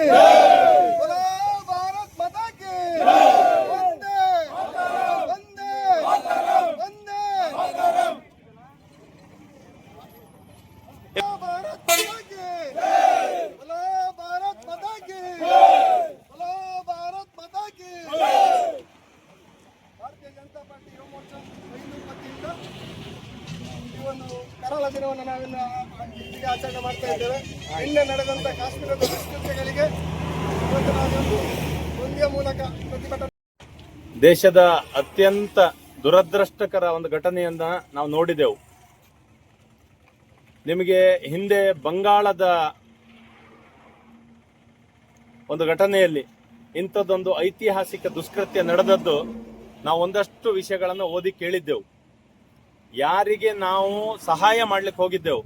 Yeah. ಆಚರಣೆ ಮಾಡ್ತಾ ಇದ್ದೇವೆ. ನಿನ್ನೆ ನಡೆದಂತ ಕಾಶ್ಮೀರದ ದುಷ್ಕೃತ್ಯಗಳಿಗೆ ಇವತ್ತು ಮೂಲಕ ಪ್ರತಿಭಟನೆ ದೇಶದ ಅತ್ಯಂತ ದುರದೃಷ್ಟಕರ ಒಂದು ಘಟನೆಯನ್ನ ನಾವು ನೋಡಿದೆವು. ನಿಮಗೆ ಹಿಂದೆ ಬಂಗಾಳದ ಒಂದು ಘಟನೆಯಲ್ಲಿ ಇಂಥದ್ದೊಂದು ಐತಿಹಾಸಿಕ ದುಷ್ಕೃತ್ಯ ನಡೆದದ್ದು ನಾವು ಒಂದಷ್ಟು ವಿಷಯಗಳನ್ನು ಓದಿ ಕೇಳಿದ್ದೆವು. ಯಾರಿಗೆ ನಾವು ಸಹಾಯ ಮಾಡ್ಲಿಕ್ಕೆ ಹೋಗಿದ್ದೆವು?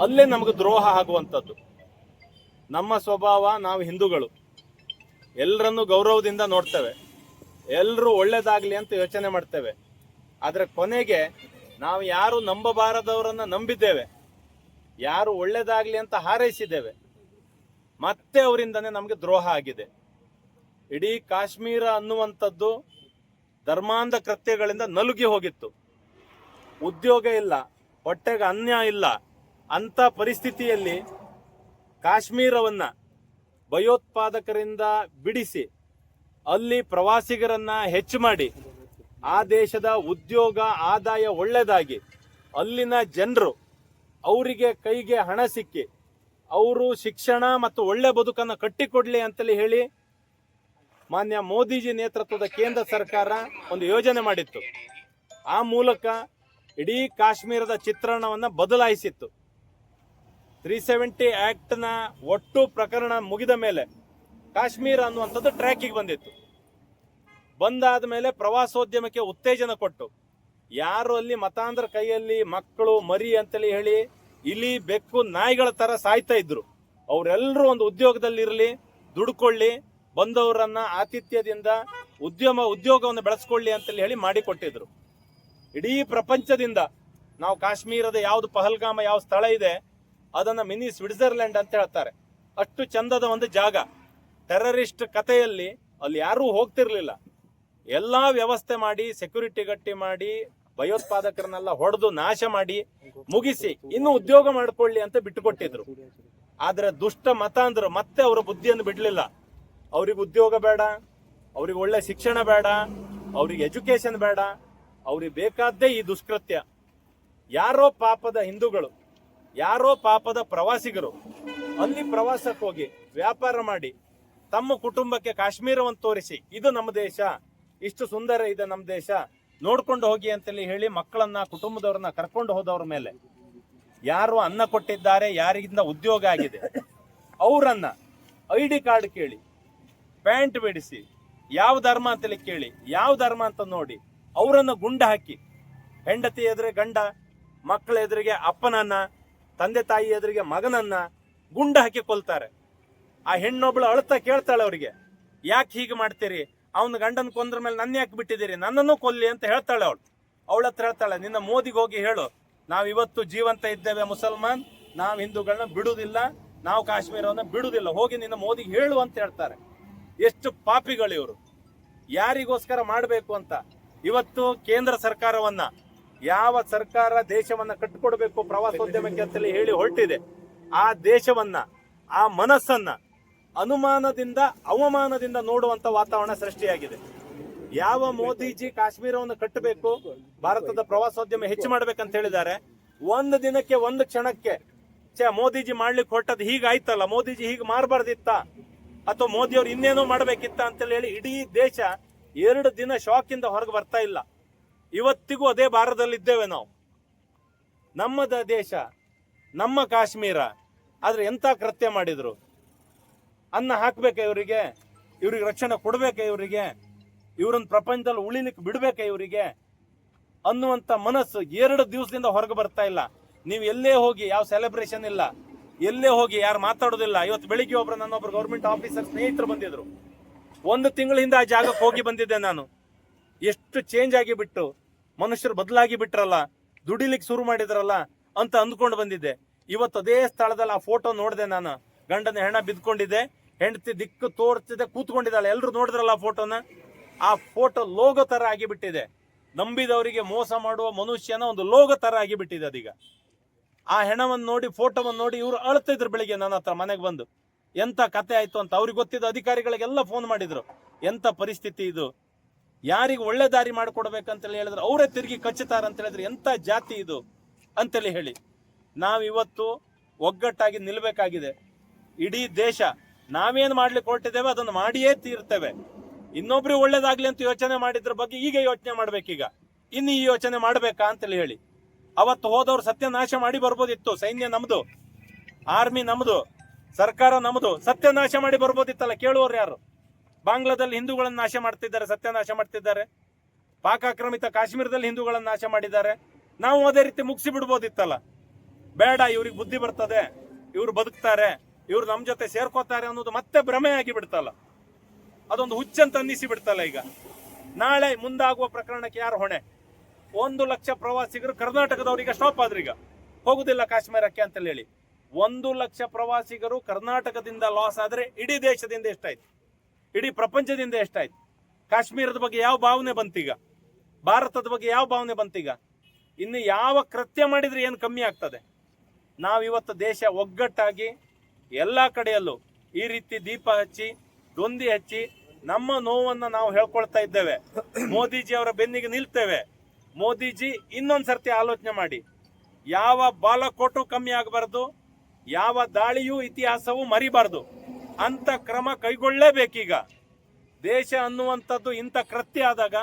ಅಲ್ಲೇ ನಮಗೆ ದ್ರೋಹ ಆಗುವಂಥದ್ದು. ನಮ್ಮ ಸ್ವಭಾವ ನಾವು ಹಿಂದೂಗಳು. ಎಲ್ಲರನ್ನು ಗೌರವದಿಂದ ನೋಡ್ತೇವೆ. ಎಲ್ಲರೂ ಒಳ್ಳೇದಾಗಲಿ ಅಂತ ಯೋಚನೆ ಮಾಡ್ತೇವೆ. ಆದರೆ ಕೊನೆಗೆ ನಾವು ಯಾರು ನಂಬಬಾರದವರನ್ನು ನಂಬಿದ್ದೇವೆ. ಯಾರು ಒಳ್ಳೇದಾಗಲಿ ಅಂತ ಹಾರೈಸಿದ್ದೇವೆ. ಮತ್ತೆ ಅವರಿಂದನೇ ನಮಗೆ ದ್ರೋಹ ಆಗಿದೆ. ಇಡೀ ಕಾಶ್ಮೀರ ಅನ್ನುವಂಥದ್ದು ಧರ್ಮಾಂಧ ಕೃತ್ಯಗಳಿಂದ ನಲುಗಿ ಹೋಗಿತ್ತು. ಉದ್ಯೋಗ ಇಲ್ಲ, ಹೊಟ್ಟೆಗೆ ಅನ್ಯ ಇಲ್ಲ. ಅಂತ ಪರಿಸ್ಥಿತಿಯಲ್ಲಿ ಕಾಶ್ಮೀರವನ್ನ ಭಯೋತ್ಪಾದಕರಿಂದ ಬಿಡಿಸಿ ಅಲ್ಲಿ ಪ್ರವಾಸಿಗರನ್ನ ಹೆಚ್ಚು ಮಾಡಿ ಆ ದೇಶದ ಉದ್ಯೋಗ, ಆದಾಯ ಒಳ್ಳೆಯದಾಗಿ ಅಲ್ಲಿನ ಜನರು ಅವರಿಗೆ ಕೈಗೆ ಹಣ ಸಿಕ್ಕಿ ಅವರು ಶಿಕ್ಷಣ ಮತ್ತು ಒಳ್ಳೆ ಬದುಕನ್ನು ಕಟ್ಟಿಕೊಡ್ಲಿ ಅಂತಲೇ ಹೇಳಿ ಮಾನ್ಯ ಮೋದಿಜಿ ನೇತೃತ್ವದ ಕೇಂದ್ರ ಸರ್ಕಾರ ಒಂದು ಯೋಜನೆ ಮಾಡಿತ್ತು. ಆ ಮೂಲಕ ಇಡೀ ಕಾಶ್ಮೀರದ ಚಿತ್ರಣವನ್ನು ಬದಲಾಯಿಸಿತ್ತು. ತ್ರೀ ಸೆವೆಂಟಿ ನ ಒಟ್ಟು ಪ್ರಕರಣ ಮುಗಿದ ಮೇಲೆ ಕಾಶ್ಮೀರ ಅನ್ನುವಂಥದ್ದು ಟ್ರ್ಯಾಕಿಗೆ ಬಂದಿತ್ತು. ಬಂದಾದ ಮೇಲೆ ಪ್ರವಾಸೋದ್ಯಮಕ್ಕೆ ಉತ್ತೇಜನ ಕೊಟ್ಟು ಯಾರು ಅಲ್ಲಿ ಮತಾಂಧ್ರ ಕೈಯಲ್ಲಿ ಮಕ್ಕಳು, ಮರಿ ಅಂತೇಳಿ ಹೇಳಿ ಇಲಿ, ಬೆಕ್ಕು, ನಾಯಿಗಳ ತರ ಸಾಯ್ತಾ ಇದ್ರು. ಅವರೆಲ್ಲರೂ ಒಂದು ಉದ್ಯೋಗದಲ್ಲಿ ಇರಲಿ ದುಡ್ಕೊಳ್ಳಿ, ಬಂದವರನ್ನ ಆತಿಥ್ಯದಿಂದ ಉದ್ಯಮ, ಉದ್ಯೋಗವನ್ನು ಬೆಳೆಸ್ಕೊಳ್ಳಿ ಅಂತೇಳಿ ಹೇಳಿ ಮಾಡಿಕೊಟ್ಟಿದ್ರು. ಇಡೀ ಪ್ರಪಂಚದಿಂದ ನಾವು ಕಾಶ್ಮೀರದ ಯಾವ್ದು ಪಹಲ್ಗಾಮ ಯಾವ ಸ್ಥಳ ಇದೆ ಅದನ್ನ ಮಿನಿ ಸ್ವಿಟ್ಜರ್ಲೆಂಡ್ ಅಂತ ಹೇಳ್ತಾರೆ. ಅಷ್ಟು ಚಂದದ ಒಂದು ಜಾಗ. ಟೆರರಿಸ್ಟ್ ಕಥೆಯಲ್ಲಿ ಅಲ್ಲಿ ಯಾರೂ ಹೋಗ್ತಿರ್ಲಿಲ್ಲ. ಎಲ್ಲಾ ವ್ಯವಸ್ಥೆ ಮಾಡಿ, ಸೆಕ್ಯೂರಿಟಿ ಗಟ್ಟಿ ಮಾಡಿ, ಭಯೋತ್ಪಾದಕರನ್ನೆಲ್ಲ ಹೊಡೆದು ನಾಶ ಮಾಡಿ, ಮುಗಿಸಿ, ಇನ್ನು ಉದ್ಯೋಗ ಮಾಡ್ಕೊಳ್ಳಿ ಅಂತ ಬಿಟ್ಟುಕೊಟ್ಟಿದ್ರು. ಆದ್ರೆ ದುಷ್ಟ ಮತಾಂಧರು ಮತ್ತೆ ಅವರ ಬುದ್ಧಿಯನ್ನು ಬಿಡಲಿಲ್ಲ. ಅವ್ರಿಗೆ ಉದ್ಯೋಗ ಬೇಡ, ಅವ್ರಿಗೆ ಒಳ್ಳೆ ಶಿಕ್ಷಣ ಬೇಡ, ಅವ್ರಿಗೆ ಎಜುಕೇಶನ್ ಬೇಡ, ಅವ್ರಿಗೆ ಬೇಕಾದ್ದೇ ಈ ದುಷ್ಕೃತ್ಯ. ಯಾರೋ ಪಾಪದ ಹಿಂದೂಗಳು ಯಾರೋ ಪಾಪದ ಪ್ರವಾಸಿಗರು ಅಲ್ಲಿ ಪ್ರವಾಸಕ್ಕೆ ಹೋಗಿ ವ್ಯಾಪಾರ ಮಾಡಿ ತಮ್ಮ ಕುಟುಂಬಕ್ಕೆ ಕಾಶ್ಮೀರವನ್ನು ತೋರಿಸಿ, ಇದು ನಮ್ಮ ದೇಶ, ಇಷ್ಟು ಸುಂದರ ಇದೆ ನಮ್ಮ ದೇಶ, ನೋಡ್ಕೊಂಡು ಹೋಗಿ ಅಂತೇಳಿ ಹೇಳಿ ಮಕ್ಕಳನ್ನ, ಕುಟುಂಬದವ್ರನ್ನ ಕರ್ಕೊಂಡು ಹೋದವ್ರ ಮೇಲೆ ಯಾರು ಅನ್ನ ಕೊಟ್ಟಿದ್ದಾರೆ ಯಾರಿಗಿಂದ ಉದ್ಯೋಗ ಆಗಿದೆ, ಅವರನ್ನ ಐ ಡಿ ಕಾರ್ಡ್ ಕೇಳಿ, ಪ್ಯಾಂಟ್ ಬಿಡಿಸಿ, ಯಾವ ಧರ್ಮ ಅಂತೇಳಿ ಕೇಳಿ, ಯಾವ ಧರ್ಮ ಅಂತ ನೋಡಿ ಅವರನ್ನು ಗುಂಡ ಹಾಕಿ, ಹೆಂಡತಿ ಎದುರೆ ಗಂಡ, ಮಕ್ಕಳ ಎದುರಿಗೆ ಅಪ್ಪನನ್ನ ತಂದೆ ತಾಯಿ ಎದುರಿಗೆ ಮಗನನ್ನ ಗುಂಡ ಹಾಕಿ ಕೊಲ್ತಾರೆ ಆ ಹೆಣ್ಣೊಬ್ಳು ಅಳ್ತಾ ಕೇಳ್ತಾಳೆ ಅವರಿಗೆ, ಯಾಕೆ ಹೀಗೆ ಮಾಡ್ತೀರಿ? ಅವನ ಗಂಡನ ಕೊಂದ್ರ ಮೇಲೆ ನನ್ನ ಯಾಕೆ ಬಿಟ್ಟಿದ್ದೀರಿ? ನನ್ನನ್ನು ಕೊಲ್ಲಿ ಅಂತ ಹೇಳ್ತಾಳೆ ಅವಳು. ಅವಳ ಹತ್ರ ಹೇಳ್ತಾಳೆ, ನಿನ್ನ ಮೋದಿಗೆ ಹೋಗಿ ಹೇಳು. ನಾವು ಇವತ್ತು ಜೀವಂತ ಇದ್ದೇವೆ ಮುಸಲ್ಮಾನ್. ನಾವು ಹಿಂದೂಗಳನ್ನ ಬಿಡುವುದಿಲ್ಲ ನಾವು ಕಾಶ್ಮೀರವನ್ನ ಬಿಡುವುದಿಲ್ಲ ಹೋಗಿ ನಿನ್ನ ಮೋದಿಗೆ ಹೇಳು ಅಂತ ಹೇಳ್ತಾರೆ. ಎಷ್ಟು ಪಾಪಿಗಳು ಇವರು ಯಾರಿಗೋಸ್ಕರ ಮಾಡಬೇಕು ಅಂತ. ಇವತ್ತು ಕೇಂದ್ರ ಸರ್ಕಾರವನ್ನ ಯಾವ ಸರ್ಕಾರ ದೇಶವನ್ನ ಕಟ್ಟಿಕೊಡ್ಬೇಕು ಪ್ರವಾಸೋದ್ಯಮಕ್ಕೆ ಅಂತೇಳಿ ಹೇಳಿ ಹೊರಟಿದೆ, ಆ ದೇಶವನ್ನ, ಆ ಮನಸ್ಸನ್ನ ಅನುಮಾನದಿಂದ, ಅವಮಾನದಿಂದ ನೋಡುವಂತ ವಾತಾವರಣ ಸೃಷ್ಟಿಯಾಗಿದೆ. ಯಾವ ಮೋದಿಜಿ ಕಾಶ್ಮೀರವನ್ನು ಕಟ್ಟಬೇಕು, ಭಾರತದ ಪ್ರವಾಸೋದ್ಯಮ ಹೆಚ್ಚು ಮಾಡ್ಬೇಕಂತ ಹೇಳಿದ್ದಾರೆ. ಒಂದು ದಿನಕ್ಕೆ, ಒಂದು ಕ್ಷಣಕ್ಕೆ ಛೇ, ಮೋದಿಜಿ ಮಾಡ್ಲಿಕ್ಕೆ ಹೊರಟದ್ ಹೀಗಾಯ್ತಲ್ಲ, ಮೋದಿಜಿ ಹೀಗೆ ಮಾಡಬಾರ್ದಿತ್ತ ಅಥವಾ ಮೋದಿ ಅವ್ರು ಇನ್ನೇನೋ ಮಾಡ್ಬೇಕಿತ್ತ ಅಂತೇಳಿ ಹೇಳಿ ಇಡೀ ದೇಶ ಎರಡು ದಿನ ಶಾಕ್ ಇಂದ ಹೊರಗೆ ಬರ್ತಾ ಇಲ್ಲ. ಇವತ್ತಿಗೂ ಅದೇ ಭಾರತದಲ್ಲಿದ್ದೇವೆ ನಾವು. ನಮ್ಮದ ದೇಶ, ನಮ್ಮ ಕಾಶ್ಮೀರ, ಆದರೆ ಎಂತ ಕೃತ್ಯ ಮಾಡಿದ್ರು? ಅನ್ನ ಹಾಕ್ಬೇಕ ಇವರಿಗೆ, ಇವ್ರಿಗೆ ರಕ್ಷಣೆ ಕೊಡ್ಬೇಕ ಇವರಿಗೆ, ಇವ್ರನ್ನ ಪ್ರಪಂಚದಲ್ಲಿ ಉಳಿಲಿಕ್ಕೆ ಬಿಡ್ಬೇಕ ಇವರಿಗೆ ಅನ್ನುವಂತ ಮನಸ್ಸು ಎರಡು ದಿವಸದಿಂದ ಹೊರಗೆ ಬರ್ತಾ ಇಲ್ಲ. ನೀವು ಎಲ್ಲೇ ಹೋಗಿ, ಯಾವ ಸೆಲೆಬ್ರೇಷನ್ ಇಲ್ಲ. ಎಲ್ಲೇ ಹೋಗಿ, ಯಾರು ಮಾತಾಡೋದಿಲ್ಲ. ಇವತ್ತು ಬೆಳಿಗ್ಗೆ ಒಬ್ರು ನನ್ನೊಬ್ರು ಗೌರ್ಮೆಂಟ್ ಆಫೀಸರ್ ಸ್ನೇಹಿತರು ಬಂದಿದ್ರು. ಒಂದು ತಿಂಗಳ ಹಿಂದೆ ಆ ಜಾಗಕ್ಕೆ ಹೋಗಿ ಬಂದಿದ್ದೆ ನಾನು. ಎಷ್ಟು ಚೇಂಜ್ ಆಗಿ ಬಿಟ್ಟು ಮನುಷ್ಯರು ಬದಲಾಗಿ ಬಿಟ್ರಲ್ಲ, ದುಡಿಲಿಕ್ಕೆ ಶುರು ಮಾಡಿದ್ರಲ್ಲ ಅಂತ ಅಂದ್ಕೊಂಡು ಬಂದಿದ್ದೆ. ಇವತ್ತು ಅದೇ ಸ್ಥಳದಲ್ಲಿ ಆ ಫೋಟೋ ನೋಡಿದೆ ನಾನು. ಗಂಡನ ಹೆಣ ಬಿದ್ಕೊಂಡಿದ್ದೆ ಹೆಂಡತಿ ದಿಕ್ಕು ತೋರ್ತಿದೆ ಕೂತ್ಕೊಂಡಿದ್ದಾಳೆ. ಎಲ್ಲರೂ ನೋಡಿದ್ರಲ್ಲ ಆ ಫೋಟೋನ ಆ ಫೋಟೋ ಲೋಗೋ ಥರ ಆಗಿಬಿಟ್ಟಿದೆ. ನಂಬಿದವರಿಗೆ ಮೋಸ ಮಾಡುವ ಮನುಷ್ಯನ ಒಂದು ಲೋಗೋ ಥರ ಆಗಿಬಿಟ್ಟಿದೆ ಅದೀಗ. ಆ ಹೆಣವನ್ನು ನೋಡಿ ಫೋಟೋವನ್ನು ನೋಡಿ ಇವರು ಅಳ್ತಿದ್ರು ಬೆಳಿಗ್ಗೆ ನನ್ನ ಹತ್ರ ಮನೆಗೆ ಬಂದು. ಎಂತ ಕತೆ ಆಯ್ತು ಅಂತ ಅವ್ರಿಗೆ ಗೊತ್ತಿದ್ದ ಅಧಿಕಾರಿಗಳಿಗೆಲ್ಲ ಫೋನ್ ಮಾಡಿದ್ರು. ಎಂತ ಪರಿಸ್ಥಿತಿ ಇದು? ಯಾರಿಗೆ ಒಳ್ಳೆ ದಾರಿ ಮಾಡಿಕೊಡ್ಬೇಕಂತೇಳಿ ಹೇಳಿದ್ರೆ ಅವರೇ ತಿರುಗಿ ಕಚ್ಚುತ್ತಾರೆ ಅಂತ ಹೇಳಿದ್ರೆ ಎಂತ ಜಾತಿ ಇದು ಅಂತೇಳಿ ಹೇಳಿ. ನಾವಿವತ್ತು ಒಗ್ಗಟ್ಟಾಗಿ ನಿಲ್ಬೇಕಾಗಿದೆ. ಇಡೀ ದೇಶ ನಾವೇನು ಮಾಡ್ಲಿಕ್ಕೆ ಹೊರಟಿದ್ದೇವೆ ಅದನ್ನು ಮಾಡಿಯೇ ತೀರ್ತೇವೆ. ಇನ್ನೊಬ್ರಿಗೆ ಒಳ್ಳೇದಾಗ್ಲಿ ಅಂತ ಯೋಚನೆ ಮಾಡಿದ್ರ ಬಗ್ಗೆ ಈಗ ಯೋಚನೆ ಮಾಡ್ಬೇಕೀಗ. ಇನ್ನು ಈ ಯೋಚನೆ ಮಾಡ್ಬೇಕಾ ಅಂತೇಳಿ ಹೇಳಿ. ಅವತ್ತು ಹೋದವ್ರು ಸತ್ಯನಾಶ ಮಾಡಿ ಬರ್ಬೋದಿತ್ತು, ಸೈನ್ಯ ನಮ್ದು, ಆರ್ಮಿ ನಮ್ದು, ಸರ್ಕಾರ ನಮ್ದು, ಸತ್ಯನಾಶ ಮಾಡಿ ಬರ್ಬೋದಿತ್ತಲ್ಲ, ಕೇಳುವವ್ರು ಯಾರು? ಬಾಂಗ್ಲಾದಲ್ಲಿ ಹಿಂದೂಗಳನ್ನು ನಾಶ ಮಾಡ್ತಿದ್ದಾರೆ ಸತ್ಯನಾಶ ಮಾಡ್ತಿದ್ದಾರೆ. ಪಾಕ್ ಆಕ್ರಮಿತ ಕಾಶ್ಮೀರದಲ್ಲಿ ಹಿಂದೂಗಳನ್ನು ನಾಶ ಮಾಡಿದ್ದಾರೆ. ನಾವು ಅದೇ ರೀತಿ ಮುಗಿಸಿ ಬಿಡ್ಬೋದಿತ್ತಲ್ಲ. ಬೇಡ, ಇವ್ರಿಗೆ ಬುದ್ಧಿ ಬರ್ತದೆ, ಇವ್ರು ಬದುಕ್ತಾರೆ, ಇವ್ರು ನಮ್ಮ ಜೊತೆ ಸೇರ್ಕೋತಾರೆ ಅನ್ನೋದು ಮತ್ತೆ ಭ್ರಮೆ ಆಗಿ ಬಿಡ್ತಲ್ಲ. ಅದೊಂದು ಹುಚ್ಚಂತ ಅನ್ನಿಸಿ ಬಿಡ್ತಲ್ಲ ಈಗ. ನಾಳೆ ಮುಂದಾಗುವ ಪ್ರಕರಣಕ್ಕೆ ಯಾರು ಹೊಣೆ? ಒಂದು ಲಕ್ಷ ಪ್ರವಾಸಿಗರು ಕರ್ನಾಟಕದವರಿಗೆ ಸ್ಟಾಪ್ ಆದ್ರೀಗ ಹೋಗುದಿಲ್ಲ ಕಾಶ್ಮೀರಕ್ಕೆ ಅಂತ ಹೇಳಿ. ಒಂದು ಲಕ್ಷ ಪ್ರವಾಸಿಗರು ಕರ್ನಾಟಕದಿಂದ ಲಾಸ್ ಆದ್ರೆ ಇಡೀ ದೇಶದಿಂದ ಎಷ್ಟಾಯ್ತು? ಇಡೀ ಪ್ರಪಂಚದಿಂದ ಎಷ್ಟಾಯ್ತು? ಕಾಶ್ಮೀರದ ಬಗ್ಗೆ ಯಾವ ಭಾವನೆ ಬಂತೀಗ? ಭಾರತದ ಬಗ್ಗೆ ಯಾವ ಭಾವನೆ ಬಂತೀಗ? ಇನ್ನು ಯಾವ ಕೃತ್ಯ ಮಾಡಿದ್ರೆ ಏನು ಕಮ್ಮಿ ಆಗ್ತದೆ? ನಾವಿವತ್ತು ದೇಶ ಒಗ್ಗಟ್ಟಾಗಿ ಎಲ್ಲ ಕಡೆಯಲ್ಲೂ ಈ ರೀತಿ ದೀಪ ಹಚ್ಚಿ ದೊಂದಿ ಹಚ್ಚಿ ನಮ್ಮ ನೋವನ್ನು ನಾವು ಹೇಳ್ಕೊಳ್ತಾ ಇದ್ದೇವೆ. ಮೋದಿಜಿ ಅವರ ಬೆನ್ನಿಗೆ ನಿಲ್ತೇವೆ. ಮೋದಿಜಿ ಇನ್ನೊಂದು ಸರ್ತಿ ಆಲೋಚನೆ ಮಾಡಿ, ಯಾವ ಬಾಲಕೋಟು ಕಮ್ಮಿ ಆಗಬಾರ್ದು, ಯಾವ ದಾಳಿಯೂ ಇತಿಹಾಸವೂ ಮರಿಬಾರ್ದು. ಅಂತ ಕ್ರಮ ಕೈಗೊಳ್ಳಲೇಬೇಕೀಗ ದೇಶ ಅನ್ನುವಂಥದ್ದು ಇಂಥ ಕೃತ್ಯ ಆದಾಗ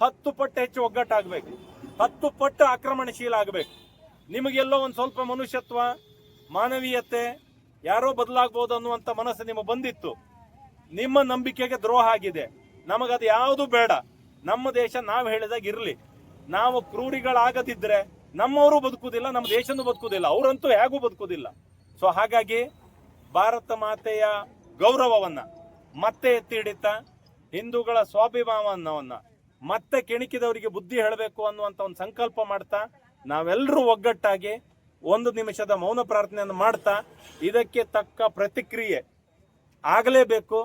ಹತ್ತು ಪಟ್ಟು ಹೆಚ್ಚು ಒಗ್ಗಟ್ಟಾಗಬೇಕು. ಹತ್ತು ಪಟ್ಟು ಆಕ್ರಮಣಶೀಲ ಆಗಬೇಕು. ನಿಮಗೆಲ್ಲೋ ಒಂದು ಸ್ವಲ್ಪ ಮನುಷ್ಯತ್ವ, ಮಾನವೀಯತೆ, ಯಾರೋ ಬದಲಾಗ್ಬೋದು ಅನ್ನುವಂಥ ಮನಸ್ಸು ನಿಮಗೆ ಬಂದಿತ್ತು. ನಿಮ್ಮ ನಂಬಿಕೆಗೆ ದ್ರೋಹ ಆಗಿದೆ. ನಮಗದು ಯಾವುದು ಬೇಡ. ನಮ್ಮ ದೇಶ ನಾವು ಹೇಳಿದಾಗ ಇರಲಿ. ನಾವು ಕ್ರೂರಿಗಳಾಗದಿದ್ದರೆ ನಮ್ಮವರು ಬದುಕುವುದಿಲ್ಲ ನಮ್ಮ ದೇಶನೂ ಬದುಕುವುದಿಲ್ಲ ಅವರಂತೂ ಹೇಗೂ ಬದುಕುವುದಿಲ್ಲ ಸೊ ಹಾಗಾಗಿ ಭಾರತ ಮಾತೆಯ ಗೌರವವನ್ನ ಮತ್ತೆ ಎತ್ತಿ ಹಿಡಿತಾ ಹಿಂದೂಗಳ ಸ್ವಾಭಿಮಾನವನ್ನ ಮತ್ತೆ ಕೆಣಕಿದವರಿಗೆ ಬುದ್ಧಿ ಹೇಳಬೇಕು ಅನ್ನುವಂತ ಒಂದು ಸಂಕಲ್ಪ ಮಾಡ್ತಾ ನಾವೆಲ್ಲರೂ ಒಗ್ಗಟ್ಟಾಗಿ ಒಂದು ನಿಮಿಷದ ಮೌನ ಪ್ರಾರ್ಥನೆಯನ್ನು ಮಾಡ್ತಾ ಇದಕ್ಕೆ ತಕ್ಕ ಪ್ರತಿಕ್ರಿಯೆ ಆಗಲೇಬೇಕು.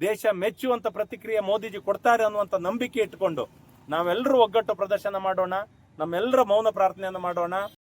ದೇಶ ಮೆಚ್ಚುವಂತ ಪ್ರತಿಕ್ರಿಯೆ ಮೋದಿಜಿ ಕೊಡ್ತಾರೆ ಅನ್ನುವಂತ ನಂಬಿಕೆ ಇಟ್ಟುಕೊಂಡು ನಾವೆಲ್ಲರೂ ಒಗ್ಗಟ್ಟು ಪ್ರದರ್ಶನ ಮಾಡೋಣ. ನಮ್ಮೆಲ್ಲರ ಮೌನ ಪ್ರಾರ್ಥನೆಯನ್ನು ಮಾಡೋಣ.